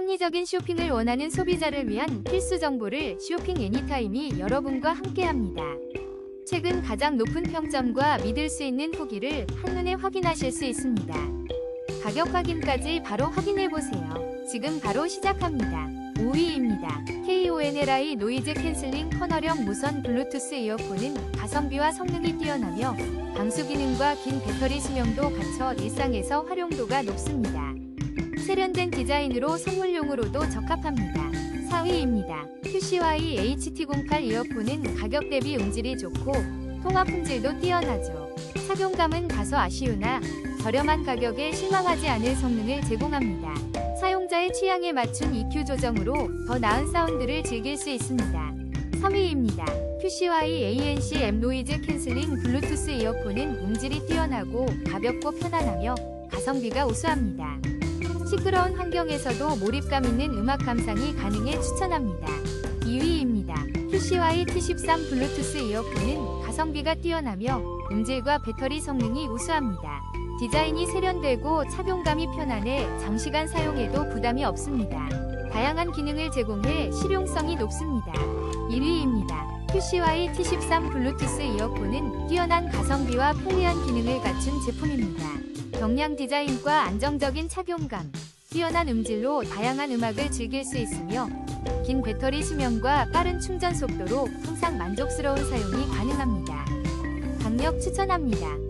합리적인 쇼핑을 원하는 소비자를 위한 필수 정보를 쇼핑 애니타임이 여러분과 함께합니다. 최근 가장 높은 평점과 믿을 수 있는 후기를 한눈에 확인하실 수 있습니다. 가격 확인까지 바로 확인해보세요. 지금 바로 시작합니다. 5위입니다. KONLI 노이즈 캔슬링 커널형 무선 블루투스 이어폰은 가성비와 성능이 뛰어나며 방수 기능과 긴 배터리 수명도 갖춰 일상에서 활용도가 높습니다. 세련된 디자인으로 선물용으로도 적합합니다. 4위입니다. QCY HT08 이어폰은 가격 대비 음질이 좋고 통화 품질도 뛰어나죠. 착용감은 다소 아쉬우나 저렴한 가격에 실망하지 않을 성능을 제공합니다. 사용자의 취향에 맞춘 EQ 조정으로 더 나은 사운드를 즐길 수 있습니다. 3위입니다. QCY ANC M 노이즈 캔슬링 블루투스 이어폰은 음질이 뛰어나고 가볍고 편안하며 가성비가 우수합니다. 시끄러운 환경에서도 몰입감 있는 음악 감상이 가능해 추천합니다. 2위입니다. QCY T13 블루투스 이어폰은 가성비가 뛰어나며 음질과 배터리 성능이 우수합니다. 디자인이 세련되고 착용감이 편안해 장시간 사용해도 부담이 없습니다. 다양한 기능을 제공해 실용성이 높습니다. 1위입니다. QCY T13 블루투스 이어폰은 뛰어난 가성비와 편리한 기능을 갖춘 제품입니다. 경량 디자인과 안정적인 착용감, 뛰어난 음질로 다양한 음악을 즐길 수 있으며 긴 배터리 수명과 빠른 충전 속도로 항상 만족스러운 사용이 가능합니다. 강력 추천합니다.